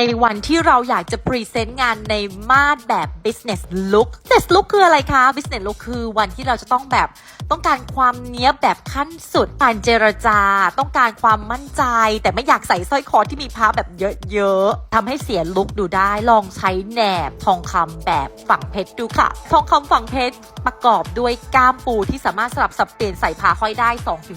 ในวันที่เราอยากจะพรีเซนต์งานในมาดแบบ business look business look คืออะไรคะ business look คือวันที่เราจะต้องแบบต้องการความเนี้ยบแบบขั้นสุดการเจรจา ต้องการความมั่นใจ แต่ไม่อยากใส่สร้อยคอที่มีพระแบบเยอะๆทำให้เสียลุคดูได้ลองใช้แหนบทองคำแบบฝังเพชรดูค่ะ ทองคำฝังเพชรประกอบด้วยก้ามปูที่สามารถสลับสับเปลี่ยนใส่พาห้อยได้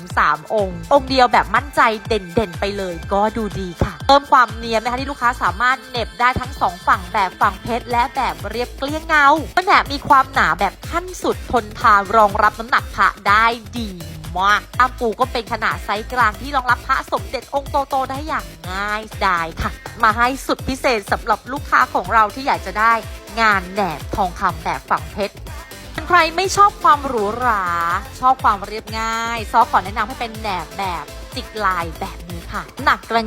2-3 องค์ องค์เดียวแบบมั่นใจเด่นๆไปเลยก็ดูดีค่ะเพิ่มความเนียนนะคะที่ลูกค้าสามารถเน็บได้ทั้งสองฝั่งแบบฝั่งเพชร และแบบเรียบเกลี้ยงเงาแหนบมีความหนาแบบขั้นสุดทนทานรองรับน้ำหนักพระได้ดีมากอ้ามปูก็เป็นขนาดไซส์กลางที่รองรับพระสมเด็จองค์โตๆได้อย่างง่ายดายค่ะ มาให้สุดพิเศษสำหรับลูกค้าของเราที่อยากจะได้งานแหนบทองคำแบบฝั่งเพชรใครไม่ชอบความหรูหรา ชอบความเรียบง่าย ซอขอแนะนำให้เป็นแหนบแบบจิกลายแบบนี้ ค่ะ หนักกล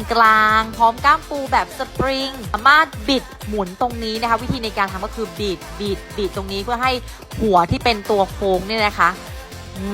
างๆ พร้อมก้ามปูแบบสปริง สามารถบิดหมุนตรงนี้นะคะ วิธีในการทำก็คือบิดบิดบิดตรงนี้เพื่อให้หัวที่เป็นตัวโค้งเนี่ยนะคะ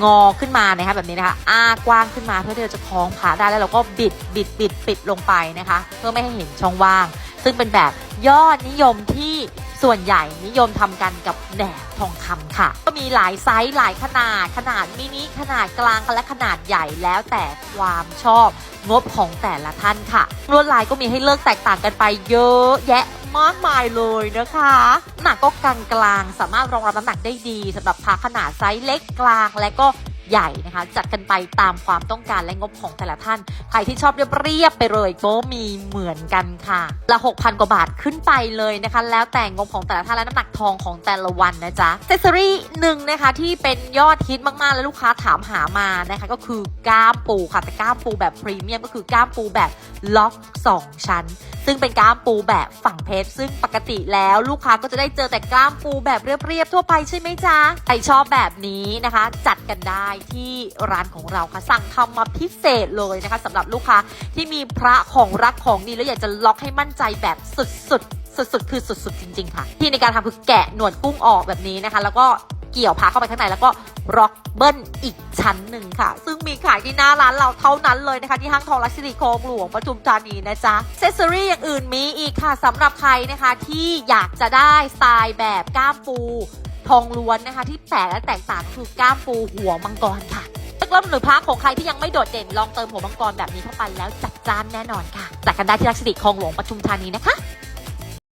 งอขึ้นมานะคะแบบนี้นะคะอ้ากว้างขึ้นมาเพื่อที่เราจะคล้องผาได้แล้วเราก็บิดบิดบิดปิดลงไปนะคะ เพื่อไม่ให้เห็นช่องว่าง ซึ่งเป็นแบบยอดนิยมที่ ส่วนใหญ่นิยมทำกันกับแหนบทองคำค่ะ ก็มีหลายไซส์หลายขนาด ขนาดมินิขนาดกลางและขนาดใหญ่แล้วแต่ความชอบงบของแต่ละท่านค่ะลวดลายก็มีให้เลือกแตกต่างกันไปเยอะแยะมากมายเลยนะคะหนักก็กลางกลางสามารถรองรับน้ำหนักได้ดีสำหรับพาขนาดไซส์เล็กกลางและก็ ใหญ่นะคะจัดกันไปตามความต้องการและงบของแต่ละท่าน ใครที่ชอบเรียบๆไปเลยก็มีเหมือนกันค่ะละ6,000กว่าบาทขึ้นไปเลยนะคะ แล้วแต่งบของแต่ละท่านและน้ำหนักทองของแต่ละวันนะจ๊ะเซสซอรี่หนึ่งนะคะที่เป็นยอดฮิตมากๆ และลูกค้าถามหามานะคะก็คือก้ามปูค่ะแต่ก้ามปูแบบพรีเมียมก็คือก้ามปูแบบล็อก 2 ชั้น ซึ่งเป็นก้ามปูแบบฝั่งเพชรซึ่งปกติแล้วลูกค้าก็จะได้เจอแต่ก้ามปูแบบเรียบๆทั่วไปใช่ไหมจ๊ะใครชอบแบบนี้นะคะ จัดกันได้ที่ร้านของเราค่ะสั่งทำมาพิเศษเลยนะคะสำหรับลูกค้าที่มีพระของรักของดีแล้วอยากจะล็อกให้มั่นใจแบบสุดๆสุดๆคือสุดๆจริง ๆ ค่ะ ที่ในการทำคือแกะหนวดกุ้งออกแบบนี้นะคะ แล้วก็เกี่ยวพาเข้าไปข้างในแล้วก็ร็อกเบิ้ลอีกชั้นหนึ่งค่ะ ซึ่งมีขายที่หน้าร้านเราเท่านั้นเลยนะคะ ที่ห้างทองรัชสิริโคงหลวงปทุมธานีนะจ๊ะเซสซอรี่อย่างอื่นมีอีกค่ะสำหรับใครนะคะที่อยากจะได้สไตล์แบบก้ามปู ทองล้วนนะคะ ที่แปลกและแตกต่างคือก้ามปูหัวมังกรค่ะเริ่มหรือพักของใครที่ยังไม่โดดเด่นลองเติมหัวมังกรแบบนี้เข้าไปแล้วจัดจ้านแน่นอนค่ะจัดกันได้ที่รัชสิริคลองหลวงปทุมธานีนะคะ